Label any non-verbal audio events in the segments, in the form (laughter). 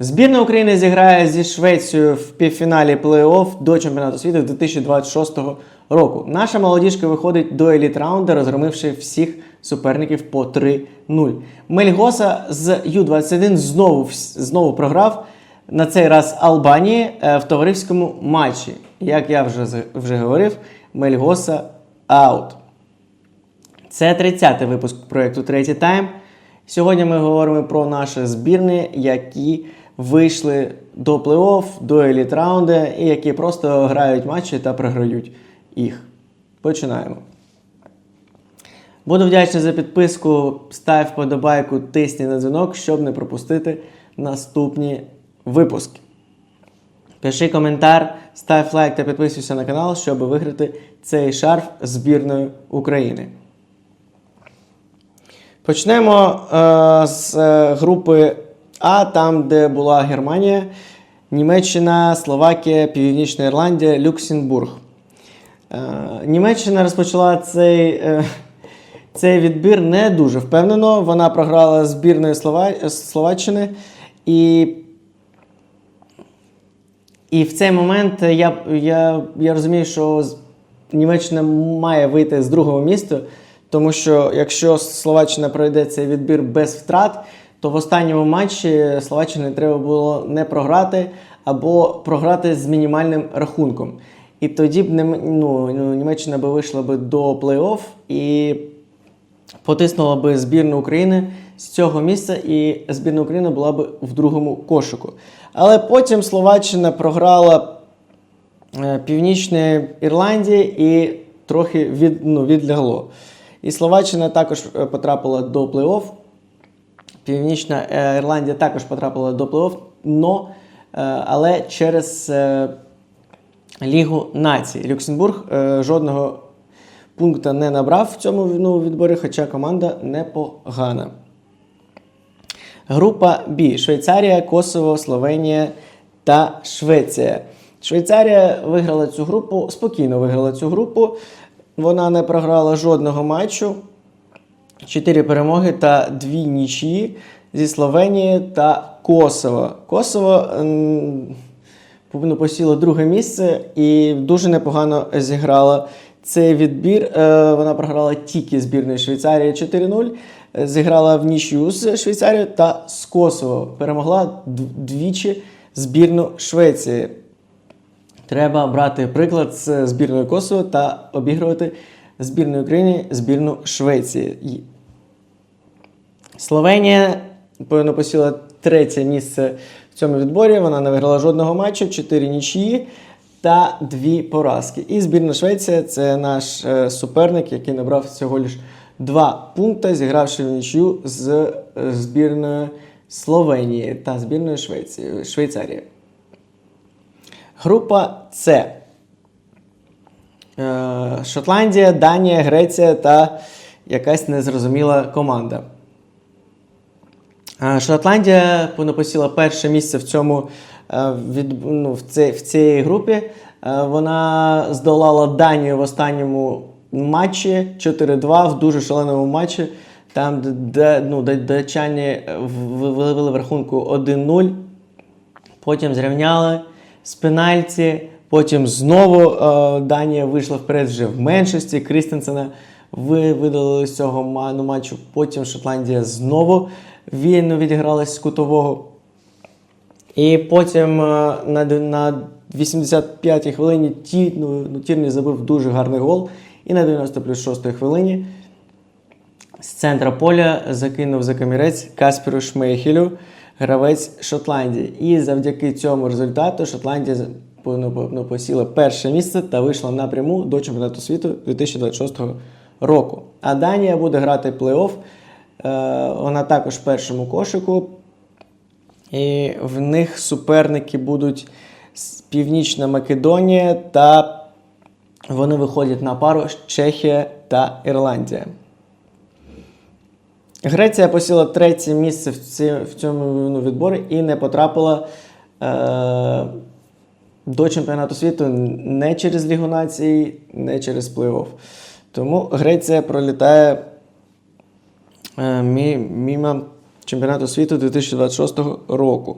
Збірна України зіграє зі Швецією в півфіналі плей-офф до чемпіонату світу 2026 року. Наша молодіжка виходить до еліт раунду, розгромивши всіх суперників по 3-0. Мельгоса з Ю-21 знову, знову програв на цей раз Албанії е, в товариському матчі. Як я вже, вже говорив, Мельгоса аут. Це 30-й випуск проєкту Третій Тайм. Сьогодні ми говоримо про наші збірні, які вийшли до плей-офф, до еліт раунду і які просто грають матчі та програють їх. Починаємо. Буду вдячний за підписку, став вподобайку, тисні на дзвінок, щоб не пропустити наступні випуски. Пиши коментар, став лайк та підписуйся на канал, щоб виграти цей шарф збірної України. Почнемо е, з е, групи А, там, де була Германія, Німеччина, Словакія, Північна Ірландія, Люксембург. Е, Німеччина розпочала цей, е, цей відбір не дуже впевнено. Вона програла збірною Слова... Словаччини. І, і в цей момент я, я, я розумію, що Німеччина має вийти з другого місця, тому що якщо Словаччина пройде цей відбір без втрат, то в останньому матчі Словаччині треба було не програти або програти з мінімальним рахунком. І тоді б ну, ну, Німеччина би вийшла би до плей-офф і потиснула би збірну України з цього місця, і збірна України була б в другому кошику. Але потім Словаччина програла е, Північній Ірландії і трохи від, ну, відлягло. І Словаччина також е, потрапила до плей-офф. Північна е, Ірландія також потрапила до плей-офф, но, е, але через е, Лігу націй. Люксембург жодного пункта не набрав в цьому ну, відборі, хоча команда непогана. Група Б. Швейцарія, Косово, Словенія та Швеція. Швейцарія виграла цю групу, спокійно виграла цю групу. Вона не програла жодного матчу. Чотири перемоги та дві нічиї зі Словенії та Косово. Косово ну, посіло друге місце і дуже непогано зіграла цей відбір. Е, Вона програла тільки збірної Швейцарії 4-0. е, Зіграла в нічю з Швейцарією та з Косово. Перемогла двічі збірну Швеції. Треба брати приклад з збірної Косово та обігрувати збірної України збірну Швеції. Словенія посіла третє місце в цьому відборі. Вона не виграла жодного матчу, 4 нічиї та 2 поразки. І збірна Швеція це наш е, суперник, який набрав всього лиш 2 пункти, зігравши в нічию з е, збірною Словенії та збірною Швеції, Швейцарії. Група С. Е, Шотландія, Данія, Греція та якась незрозуміла команда. Е, Шотландія посіла перше місце в цьому е, від, ну, в, цій, в цій групі. Вона здолала Данію в останньому матчі 4-2 в дуже шаленому матчі. Там, де- ну, датчані в- вивели в рахунку 1-0. Потім зрівняли з пенальті. Потім знову е, Данія вийшла вперед вже в меншості. Крістенсена ви видалили з цього ма- ну, матчу. Потім Шотландія знову вільно відігралась з кутового. І потім е, на, на 85-й хвилині ті, ну, ну, Тірні забив дуже гарний гол. І на 90 плюс 6 хвилині з центра поля закинув за камірець Каспіру Шмейхелю, гравець Шотландії. І завдяки цьому результату Шотландія ну, ну, посіла перше місце та вийшла напряму до чемпіонату світу 2026 року. А Данія буде грати плей-офф. Е, Вона також в першому кошику. І в них суперники будуть Північна Македонія та вони виходять на пару Чехія та Ірландія. Греція посіла третє місце в цьому ну, відборі і не потрапила е, до чемпіонату світу не через Лігу націй, не через плей-офф. Тому Греція пролітає е, мімо чемпіонату світу 2026 року.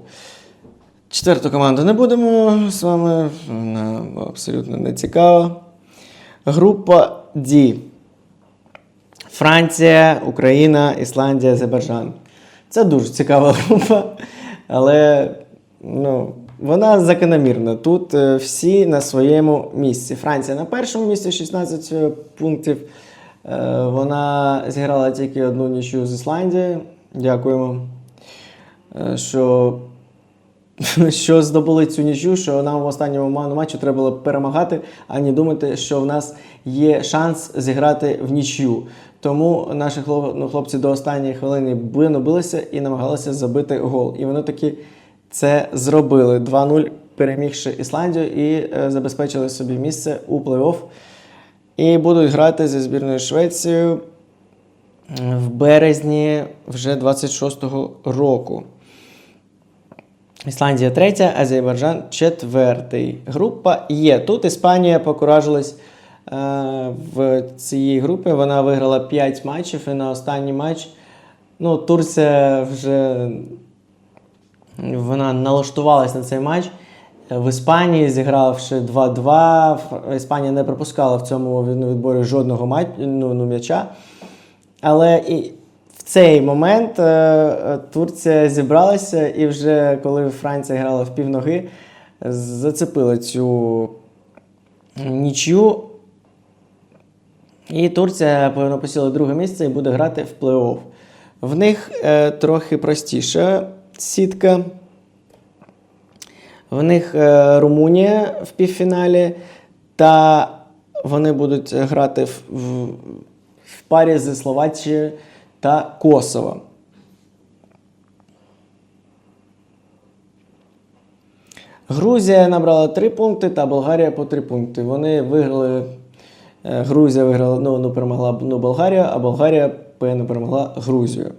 Четверту команду не будемо з вами. Вона абсолютно не цікава. Група D. Франція, Україна, Ісландія, Азербайджан. Це дуже цікава (laughs) група, але ну, вона закономірна. Тут е, всі на своєму місці. Франція на першому місці 16 е, пунктів. Е, Вона зіграла тільки одну нічю з Ісландією. Дякуємо. Що (laughs) що здобули цю нічю, що нам в останньому ма- матчі треба було перемагати, а не думати, що в нас є шанс зіграти в нічю. Тому наші ну, хлопці до останньої хвилини бину билися і намагалися забити гол. І вони таки це зробили 2-0, перемігши Ісландію і е, забезпечили собі місце у плей-офф. І будуть грати зі збірною Швецією в березні вже 26-го року. Ісландія третя, Азербайджан четвертий. Група є. Тут Іспанія покуражилась е, в цій групі. Вона виграла 5 матчів і на останній матч. Ну, Турція вже вона налаштувалась на цей матч. В Іспанії зігравши 2-2. Іспанія не пропускала в цьому відборі жодного матч, ну, ну, м'яча. Але і в цей момент е, е, Турція зібралася, і вже коли Франція грала в півноги, зацепила цю нічю. І Турція посіла друге місце і буде грати в плей-офф. В них е, трохи простіша сітка. В них е, Румунія в півфіналі, та вони будуть грати в, в, в парі зі Словаччією та Косово. Грузія набрала 3 пункти та Болгарія по 3 пункти. Вони виграли. е, Грузія виграла, ну, ну перемогла ну, Болгарію, а Болгарія певно перемогла Грузію.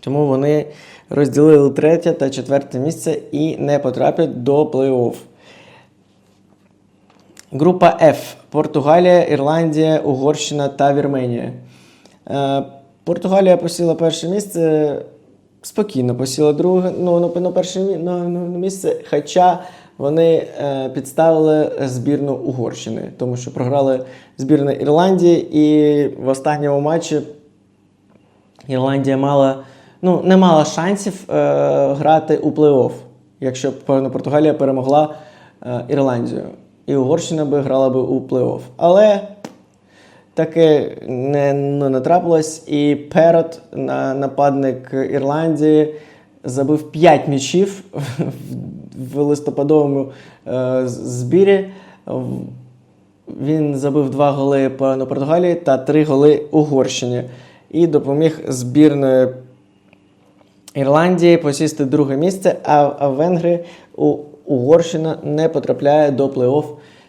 Тому вони розділили третє та четверте місце і не потрапять до плей-офф. Група F. Португалія, Ірландія, Угорщина та Вірменія. Е, Португалія посіла перше місце. Спокійно посіла друге, ну, ну, ну, перше ну, ну, ну, місце, хоча вони е, підставили збірну Угорщини, тому що програли збірну Ірландії, і в останньому матчі Ірландія мала, ну, не мала шансів е, грати у плей-офф, якщо б Португалія перемогла е, Ірландію. І Угорщина би грала би у плей-офф. Але таке не, ну, не трапилось. І Перот, на, нападник Ірландії, забив 5 м'ячів в, листопадовому е, збірі. Він забив 2 голи по- Португалії та 3 голи Угорщині. І допоміг збірної Ірландії посісти друге місце, а, Венгри у Угорщина не потрапляє до плей-офф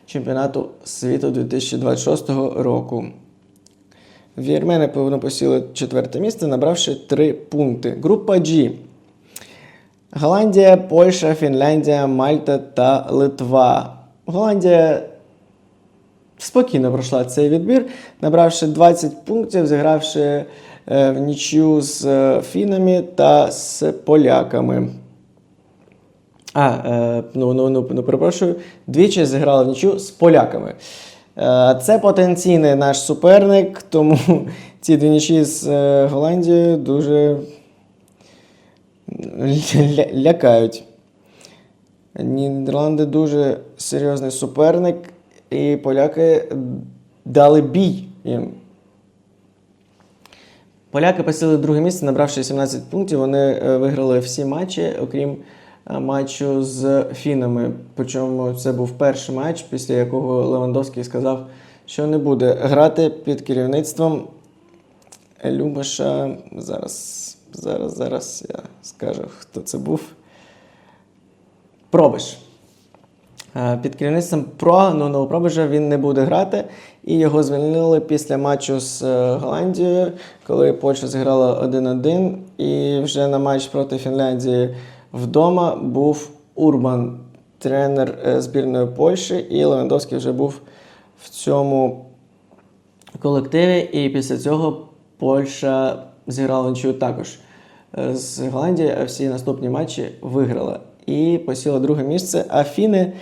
чемпіонату світу 2026 року. Вірмени повинно посіли четверте місце, набравши 3 пункти. Група G. Голландія, Польща, Фінляндія, Мальта та Литва. Голландія спокійно пройшла цей відбір, набравши 20 пунктів, зігравши в нічю з е, фінами та з поляками. А, е, ну, ну, ну, ну, перепрошую, двічі зіграли в нічю з поляками. Е, це потенційний наш суперник, тому (laughs) ці дві нічі з е, Голландією дуже ля- лякають. Нідерланди дуже серйозний суперник, і поляки дали бій їм. Поляки посіли друге місце, набравши 17 пунктів. Вони е, виграли всі матчі, окрім е, матчу з фінами. Причому це був перший матч, після якого Левандовський сказав, що не буде грати під керівництвом Любаша. Зараз, зараз, зараз я скажу, хто це був. Пробиш. Е, Під керівництвом про ну, Пробежа він не буде грати, і його звільнили після матчу з е, Голландією, коли Польща зіграла 1-1. І вже на матч проти Фінляндії вдома був Урбан, тренер е, збірної Польщі, і Левандовський вже був в цьому колективі. І після цього Польща зіграла нічого також е, з Голландією, а всі наступні матчі виграла. і посіла друге місце. А фіни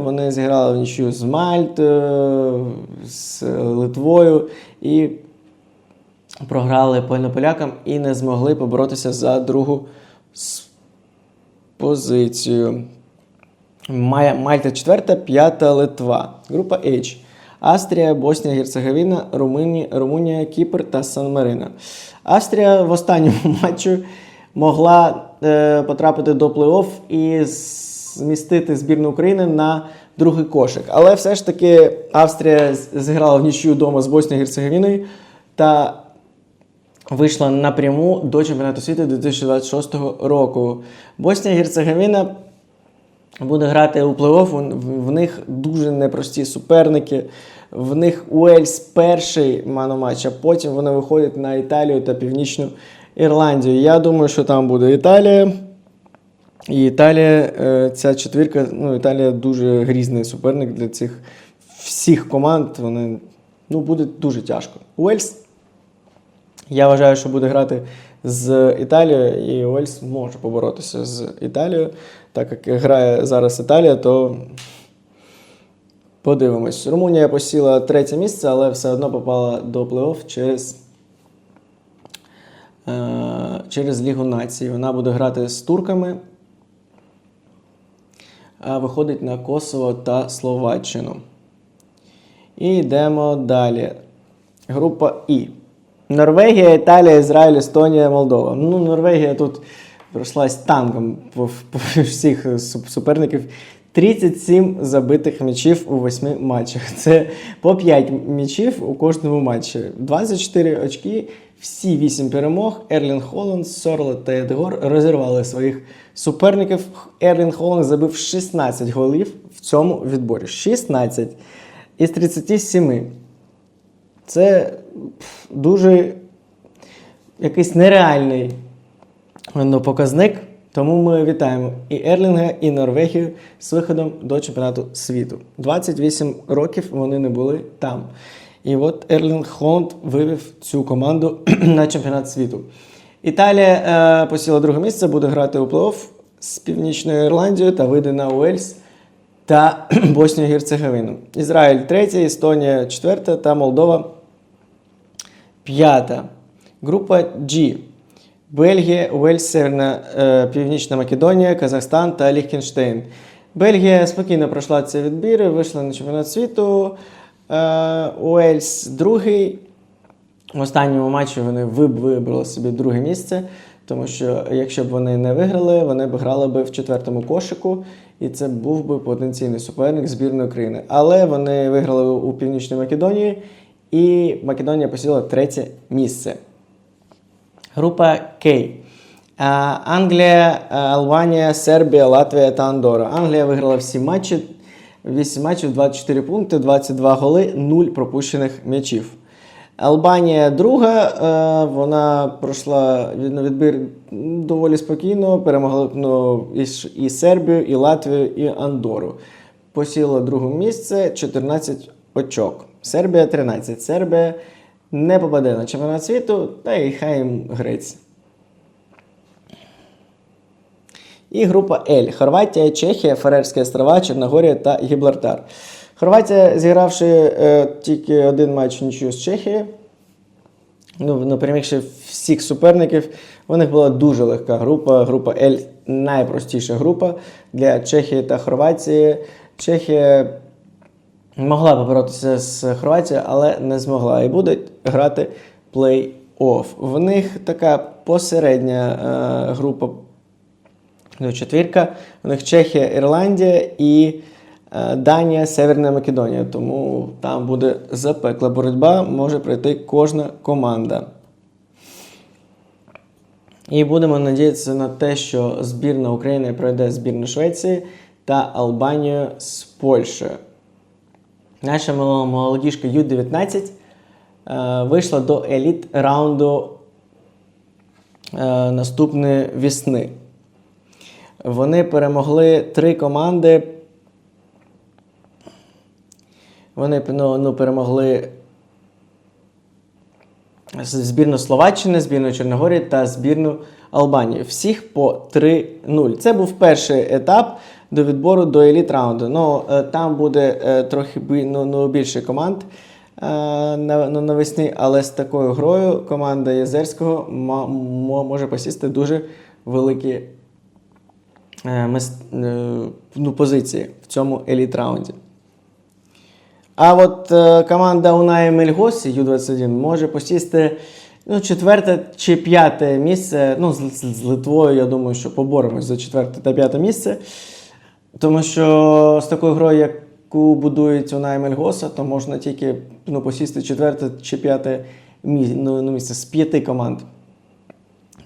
вони зіграли в нічию з Мальтою, з Литвою і програли польнополякам і не змогли поборотися за другу позицію. Мальта четверта, п'ята Литва. Група H. Австрія, Боснія, Герцеговина, Румунія, Румунія, Кіпр та Сан-Марино. Австрія в останньому (laughs) матчі могла е, потрапити до плей-офф і змістити збірну України на другий кошик. Але все ж таки Австрія зіграла в нічию вдома з Боснією Герцеговіною та вийшла напряму до чемпіонату світу 2026 року. Боснія Герцеговина буде грати у плей-офф. В них дуже непрості суперники. В них Уельс перший мано-матч, а потім вони виходять на Італію та Північну Ірландію. Я думаю, що там буде Італія. І Італія, е, ця четвірка, ну, Італія дуже грізний суперник для цих всіх команд. Вони ну, буде дуже тяжко. Уельс я вважаю, що буде грати з Італією, і Уельс може поборотися з Італією. Так як грає зараз Італія, то подивимось. Румунія посіла третє місце, але все одно попала до плей-офф через, е, через Лігу націй. Вона буде грати з турками, виходить на Косово та Словаччину. І йдемо далі. Група І. Норвегія, Італія, Ізраїль, Естонія, Молдова. Ну, Норвегія тут пройшлась танком по, по всіх суперників. 37 забитих м'ячів у 8 матчах. Це по 5 м'ячів у кожному матчі. 24 очки, всі 8 перемог. Ерлін Холланд, Сорлет та Едгор розірвали своїх суперників. Ерлін Холланд забив 16 голів в цьому відборі. 16 із 37. Це дуже якийсь нереальний ну, показник. Тому ми вітаємо і Ерлінга, і Норвегію з виходом до чемпіонату світу. 28 років вони не були там. І от Ерлінг Холланд вивів цю команду (clears throat) на чемпіонат світу. Італія е, посіла друге місце, буде грати у плей-офф з Північною Ірландією та вийде на Уельс та (clears throat) Боснію Герцеговину. Ізраїль третя, Естонія четверта та Молдова п'ята. Група G. Бельгія, Уельс, Северна е, Північна Македонія, Казахстан та Ліхтенштейн. Бельгія спокійно пройшла ці відбіри, вийшла на чемпіонат світу. Е, Уельс другий. В останньому матчі вони вибрали собі друге місце, тому що якщо б вони не виграли, вони б грали б в четвертому кошику, і це був би потенційний суперник збірної України. Але вони виграли у Північній Македонії, і Македонія посіла третє місце. Група К. А, Англія, Албанія, Сербія, Латвія та Андора. Англія виграла всі матчі. 8 матчів, 24 пункти, 22 голи, 0 пропущених м'ячів. Албанія друга, вона пройшла відбір доволі спокійно, перемогла ну, і Сербію, і Латвію, і Андору. Посіла друге місце 14 очок. Сербія 13. Сербія не попаде на чемпіонат світу, та й хай їм грець. І група Л. Хорватія, Чехія, Фарерські острова, Чорногорія та Гіблартар. Хорватія, зігравши е, тільки один матч нічого з Чехією, ну, перемігши всіх суперників, у них була дуже легка група. Група Л найпростіша група для Чехії та Хорватії. Чехія могла поборотися з Хорватією, але не змогла. І буде грати плей-офф. В них така посередня е, група ну, четвірка. У них Чехія, Ірландія і е, Данія, Северна Македонія. Тому там буде запекла боротьба, може пройти кожна команда. І будемо надіятися на те, що збірна України пройде збірну Швеції та Албанію з Польщею. Наша мол- молодіжка Ю-19 е, вийшла до еліт раунду е, наступної весни. Вони перемогли три команди. Вони ну, ну, перемогли збірну Словаччини, збірну Чорногорії та збірну Албанію. Всіх по 3-0. Це був перший етап до відбору до еліт раунду. Ну, е, там буде е, трохи ну, ну, більше команд е, ну, навесні, але з такою грою команда Єзерського може посісти дуже великі ну, позиції в цьому еліт раунді. А от е, команда Унай Мельгосі Ю-21 може посісти ну, четверте чи п'яте місце. Ну, з, з, Литвою, я думаю, що поборемось за четверте та п'яте місце. Тому що з такою грою, яку будують Унай Мельгоса, то можна тільки ну, посісти четверте чи п'яте мі- ну, ну, місце з п'яти команд.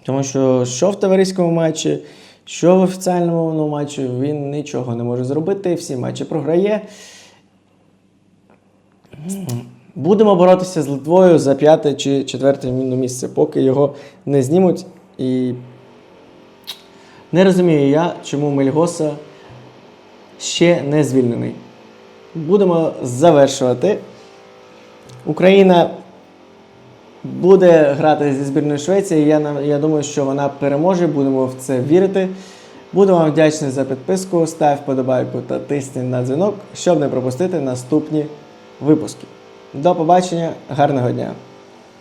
Тому що що в товариському матчі, що в офіціальному ну, матчі, він нічого не може зробити, всі матчі програє. Будемо боротися з Литвою за п'яте чи четверте місце, поки його не знімуть. І не розумію я, чому Мельгоса ще не звільнений. Будемо завершувати. Україна буде грати зі збірною Швеції. Я, я думаю, що вона переможе, будемо в це вірити. Буду вам вдячний за підписку, став вподобайку та тисні на дзвінок, щоб не пропустити наступні випуски. До побачення, гарного дня!